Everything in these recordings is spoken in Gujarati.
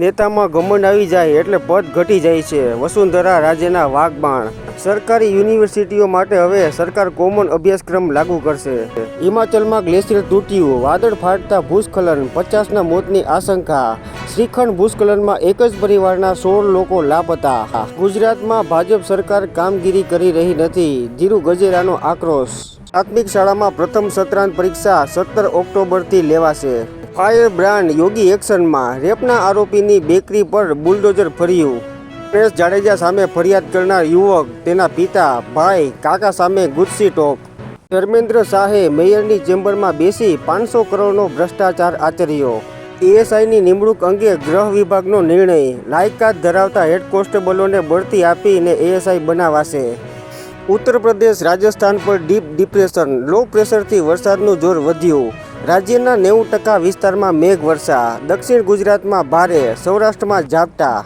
નેતામાં ઘમંડ આવી જાય એટલે પદ ઘટી જાય છે. વસુંધરા રાજ્યના વાઘબાણ. સરકારી યુનિવર્સિટીઓ માટે હવે સરકાર કોમન અભ્યાસક્રમ લાગુ કરશે. હિમાચલમાં ગ્લેશિયર તૂટ્યું. વાદળ ફાટતા ભૂસ્ખલન. પચાસના મોતની આશંકા. શ્રીખંડ ભૂસ્ખલનમાં એક જ પરિવારના સોળ લોકો લાપતા. ગુજરાતમાં ભાજપ સરકાર કામગીરી કરી રહી નથી. ધીરુ ગજેરાનો આક્રોશ. પ્રાથમિક શાળામાં પ્રથમ સત્રાંત પરીક્ષા સત્તર ઓક્ટોબરથી લેવાશે. ફાયર બ્રાન્ડ યોગી એક્શનમાં રેપના આરોપીની બેકરી પર બુલડોઝર ફર્યું. પ્રેશ જાડેજા સામે ફરિયાદ કરનાર યુવક, તેના પિતા, ભાઈ, કાકા સામે ગુસ્સી ટોક ધર્મેન્દ્ર શાહે મેયરની ચેમ્બરમાં બેસી પાંચસો કરોડનો ભ્રષ્ટાચાર આચર્યો. એએસઆઈની નિમણૂક અંગે ગૃહ વિભાગનો નિર્ણય, લાયકાત ધરાવતા હેડ કોન્સ્ટેબલોને બઢતી આપીને એએસઆઈ બનાવાશે. ઉત્તર પ્રદેશ રાજસ્થાન પર ડીપ ડિપ્રેશન, લો પ્રેશરથી વરસાદનું જોર વધ્યું. રાજ્યના નેવું ટકા વિસ્તારમાં મેઘવર્ષા દક્ષિણ ગુજરાતમાં ભારે, સૌરાષ્ટ્રમાં ઝાપટા.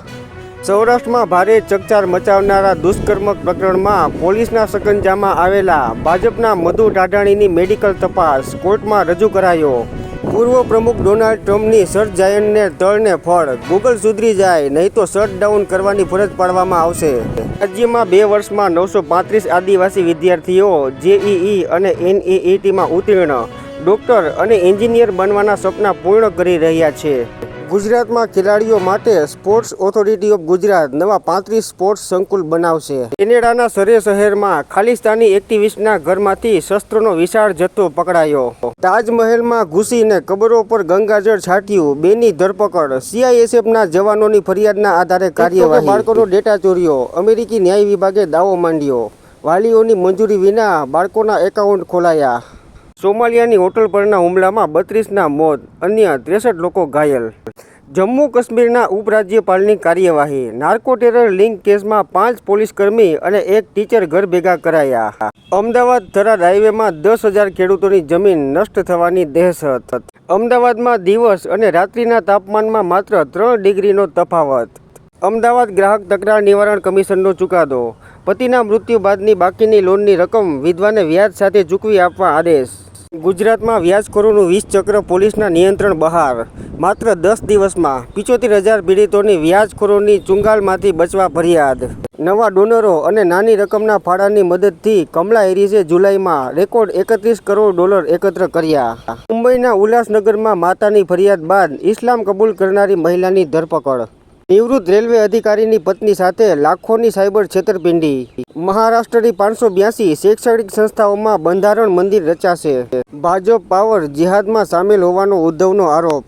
સૌરાષ્ટ્રમાં ભારે ચકચાર મચાવનારા દુષ્કર્મ પ્રકરણમાં પોલીસના સકંજામાં આવેલા ભાજપના મધુ ટાઢાણીની મેડિકલ તપાસ કોર્ટમાં રજૂ કરાયો. પૂર્વ પ્રમુખ ડોનાલ્ડ ટ્રમ્પની સર્ચ જાયન્ટને તળને ફળ. ગૂગલ સુધરી જાય, નહીં તો શટડાઉન કરવાની ફરજ પાડવામાં આવશે. રાજ્યમાં બે વર્ષમાં નવસો પાંત્રીસ આદિવાસી વિદ્યાર્થીઓ, જેઈઈ અને એનઈઈટીમાં ઉત્તીર્ણ. ડોક્ટર અને એન્જિનિયર બનવાના સપના પૂર્ણ કરી રહ્યા છે. ગુજરાતમાં ખેલાડીઓ માટે સ્પોર્ટ્સ ઓથોરિટી ઓફ ગુજરાત નવા પાંત્રીસ સ્પોર્ટ્સ સંકુલ બનાવશે. કેનેડાના સરે શહેરમાં ખાલિસ્તાની એક્ટિવિસ્ટના ઘરમાંથી શસ્ત્રોનો વિશાળ જથ્થો પકડાયો. તાજમહેલમાં ઘૂસીને કબરો પર ગંગાજળ છાટ્યું બેની ધરપકડ. સીઆઈએસએફના જવાનોની ફરિયાદના આધારે કાર્યવાહી. બાળકોનો ડેટા ચોર્યો. અમેરિકી ન્યાય વિભાગે દાવો માંડ્યો. વાલીઓની મંજૂરી વિના બાળકોના એકાઉન્ટ ખોલાયા. સોમાલિયાની હોટલ પરના હુમલામાં બત્રીસના મોત, અન્ય ત્રેસઠ લોકો ઘાયલ. જમ્મુ કાશ્મીરના ઉપરાજ્યપાલની કાર્યવાહી. નાર્કો ટેરર લિંક કેસમાં પાંચ પોલીસકર્મી અને એક ટીચર ઘર ભેગા કરાયા. અમદાવાદ થરાદ હાઈવેમાં દસ હજાર ખેડૂતોની જમીન નષ્ટ થવાની દહેશત. અમદાવાદમાં દિવસ અને રાત્રિના તાપમાનમાં માત્ર ત્રણ ડિગ્રીનો તફાવત. અમદાવાદ ગ્રાહક તકરાર નિવારણ કમિશનનો ચુકાદો. પતિના મૃત્યુ બાદની બાકીની લોનની રકમ વિધવાને વ્યાજ સાથે ચૂકવી આપવા આદેશ. ગુજરાતમાં વ્યાજખોરોનું વીસ ચક્ર પોલીસના નિયંત્રણ બહાર. માત્ર દસ દિવસમાં પિચોતેર હજાર પીડિતોની વ્યાજખોરોની ચુંગાલમાંથી બચવા ફરિયાદ. નવા ડોનરો અને નાની રકમના ફાળાની મદદથી કમલા હેરિસે જુલાઈમાં રેકોર્ડ એકત્રીસ કરોડ ડોલર એકત્ર કર્યા. મુંબઈના ઉલ્લાસનગરમાં માતાની ફરિયાદ બાદ ઇસ્લામ કબૂલ કરનારી મહિલાની ધરપકડ. નિવૃત્ત રેલવે અધિકારીની પત્ની સાથે લાખોની સાયબર છેતરપિંડી. મહારાષ્ટ્રની પાંચસો બ્યાસી શૈક્ષણિક સંસ્થાઓમાં બંધારણ મંદિર રચાશે. ભાજપ પાવર જિહાદમાં સામેલ હોવાનો ઉદ્ધવનો આરોપ.